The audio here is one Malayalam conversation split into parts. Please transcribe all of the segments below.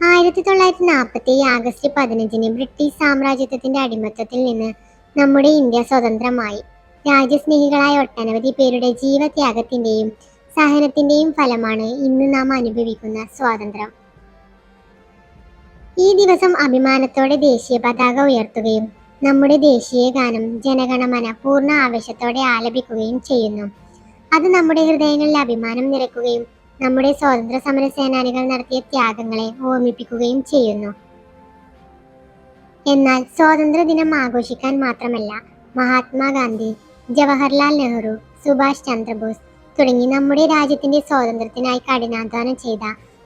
ആയിരത്തി തൊള്ളായിരത്തി നാൽപ്പത്തി ഏഴ് ആഗസ്റ്റ് പതിനഞ്ചിന് ബ്രിട്ടീഷ് സാമ്രാജ്യത്വത്തിന്റെ അടിമത്തത്തിൽ നിന്ന് നമ്മുടെ ഇന്ത്യ സ്വതന്ത്രമായി. രാജ്യസ്നേഹികളായ ഒട്ടനവധി പേരുടെ ജീവത്യാഗത്തിന്റെയും സഹനത്തിന്റെയും ഫലമാണ് ഇന്ന് നാം അനുഭവിക്കുന്ന സ്വാതന്ത്ര്യം. ഈ ദിവസം അഭിമാനത്തോടെ ദേശീയ പതാക ഉയർത്തുകയും നമ്മുടെ ദേശീയ ഗാനം ജനഗണമന പൂർണ ആവേശത്തോടെ ആലപിക്കുകയും ചെയ്യുന്നു. അത് നമ്മുടെ ഹൃദയങ്ങളിൽ അഭിമാനം നിറയ്ക്കുകയും നമ്മുടെ സ്വാതന്ത്ര്യ സമര സേനാനികൾ നടത്തിയ ത്യാഗങ്ങളെ ഓർമ്മിപ്പിക്കുകയും ചെയ്യുന്നു. എന്നാൽ സ്വാതന്ത്ര്യ ദിനം ആഘോഷിക്കാൻ മാത്രമല്ല മഹാത്മാഗാന്ധി ജവഹർലാൽ നെഹ്റു സുഭാഷ് ചന്ദ്രബോസ് തുടങ്ങി നമ്മുടെ രാജ്യത്തിന്റെ സ്വാതന്ത്ര്യത്തിനായി കഠിനാധ്വാനം ചെയ്ത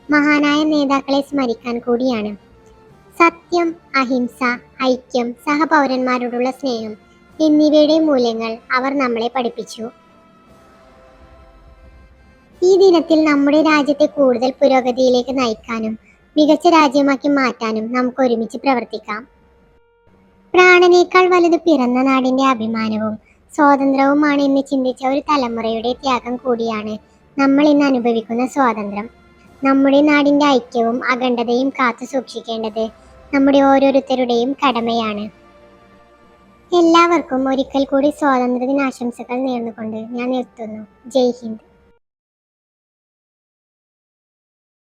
മഹാനായ നേതാക്കളെ സ്മരിക്കാൻ കൂടിയാണ്. സത്യം അഹിംസ ഐക്യം സഹപൗരന്മാരോടുള്ള സ്നേഹം എന്നിവയുടെ മൂല്യങ്ങൾ അവർ നമ്മളെ പഠിപ്പിച്ചു. ഈ ദിനത്തിൽ നമ്മുടെ രാജ്യത്തെ കൂടുതൽ പുരോഗതിയിലേക്ക് നയിക്കാനും മികച്ച രാജ്യമാക്കി മാറ്റാനും നമുക്ക് ഒരുമിച്ച് പ്രവർത്തിക്കാം. പ്രാണനേക്കാൾ വലുത് പിറന്ന നാടിന്റെ അഭിമാനവും സ്വാതന്ത്ര്യവുമാണ് എന്ന് ചിന്തിച്ച ഒരു തലമുറയുടെ ത്യാഗം കൂടിയാണ് നമ്മൾ ഇന്ന് അനുഭവിക്കുന്ന സ്വാതന്ത്ര്യം. നമ്മുടെ നാടിന്റെ ഐക്യവും അഖണ്ഡതയും കാത്തു സൂക്ഷിക്കേണ്ടത് നമ്മുടെ ഓരോരുത്തരുടെയും കടമയാണ്. എല്ലാവർക്കും ഒരിക്കൽ കൂടി സ്വാതന്ത്ര്യ ദിനാശംസകൾ നേർന്നുകൊണ്ട് ഞാൻ നിർത്തുന്നു. ജയ് ഹിന്ദ്.